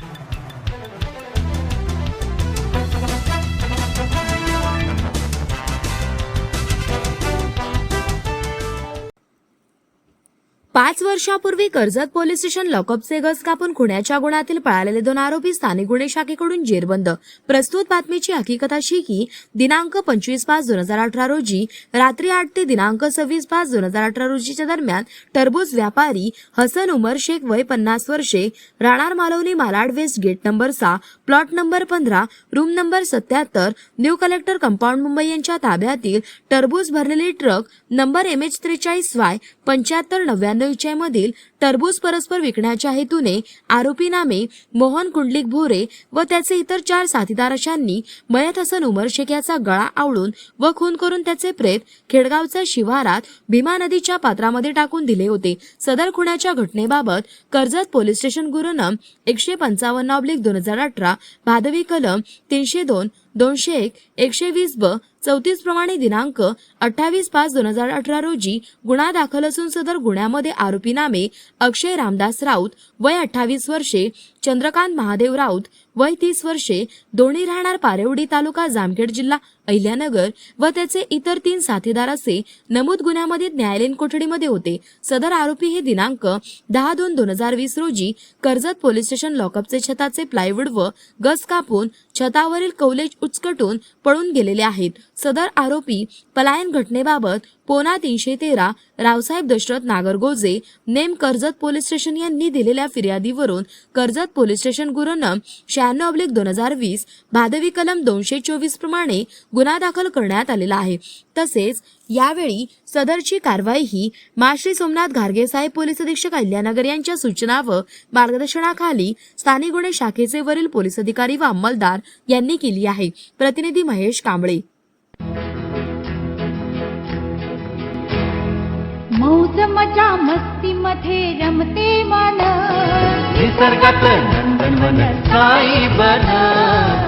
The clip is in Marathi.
you. पाच वर्षापूर्वी कर्जत पोलीस स्टेशन लॉकअपचे गज कापून खुण्याच्या गुणातील पळालेले दोन आरोपी स्थानिक गुन्हे शाखेकडून जेरबंद. प्रस्तुत बातमीची हकीकत अशी की दिनांक पंचवीस पाच दोन हजार अठरा रोजी रात्री आठ ते दिनांक सव्वीस पाच दोन हजार अठरा रोजीच्या दरम्यान टरबूज व्यापारी हसन उमर शेख वय पन्नास वर्षे राणार Malvani Malad west gate number सहा प्लॉट नंबर पंधरा रूम नंबर सत्याहत्तर न्यू कलेक्टर कंपाऊंड मुंबई यांच्या ताब्यातील टरबूज भरलेले ट्रक नंबर एम एच त्रेचाळीस वाय पंच्याहत्तर नव्याण्णव परिचयमधील टरबूज परस्पर विकण्याच्या हेतूने आरोपी नामे मोहन कुंडलिक भोरे व त्याचे इतर चार साथीदारशांनी मयत हसन उमर शेख याचा गळा आवळून व खून करून त्याचे प्रेत खेडगावच्या शिवारात भीमा नदीच्या पात्रामध्ये टाकून दिले होते. सदर खुण्याच्या घटनेबाबत कर्जत पोलीस स्टेशन गुरुनं एकशे पंचावन्न ऑब्लिक दोन हजार अठरा भादवी कलम तीनशे दोन दोनशे एक एकशे वीस ब चौतीस प्रमाणे दिनांक अठ्ठावीस पाच दोन हजार अठरा रोजी गुन्हा दाखल असून सदर गुन्ह्यामध्ये आरोपी नामे अक्षय रामदास राऊत वय अठ्ठावीस वर्षे चंद्रकांत महादेव राऊत वय तीस वर्षे दोन्ही राहणार पारेवडी तालुका जामखेड जिल्हा अहिल्यानगर व त्याचे इतर तीन साथीदार असे नमूद गुन्ह्यामध्ये न्यायालयीन कोठडीमध्ये होते. सदर आरोपी हे दिनांक दहा दोन दोन हजार वीस रोजी कर्जत पोलीस स्टेशन लॉकअपचे छताचे प्लायवूड व गस कापून छतावरील कौलेज उचकटून पळून गेलेले आहेत. सदर आरोपी पलायन घटनेबाबत पोना तीनशे तेरा रावसाहेब दशरथ नागरगोजे नेम कर्जत पोलीस स्टेशन यांनी दिलेल्या फिर्यादीवरून कर्जत पोलीस स्टेशन गुरुनं शहाण्णव अब्लिक दोन हजार वीस भादवी कलम दोनशे चोवीस प्रमाणे गुन्हा दाखल करण्यात आलेला आहे. तसेच यावेळी सदरची कारवाई ही माश्री सोमनाथ घारगे साहेब पोलीस अधीक्षक अहिल्यानगर यांच्या सूचना व मार्गदर्शनाखाली स्थानिक गुन्हे शाखेचे वरील पोलीस अधिकारी व अंमलदार यांनी केली आहे. प्रतिनिधी महेश कांबळे. मौज मजा मस्ती मध्ये रमते मन निसर्गात नंदनवन साई बन.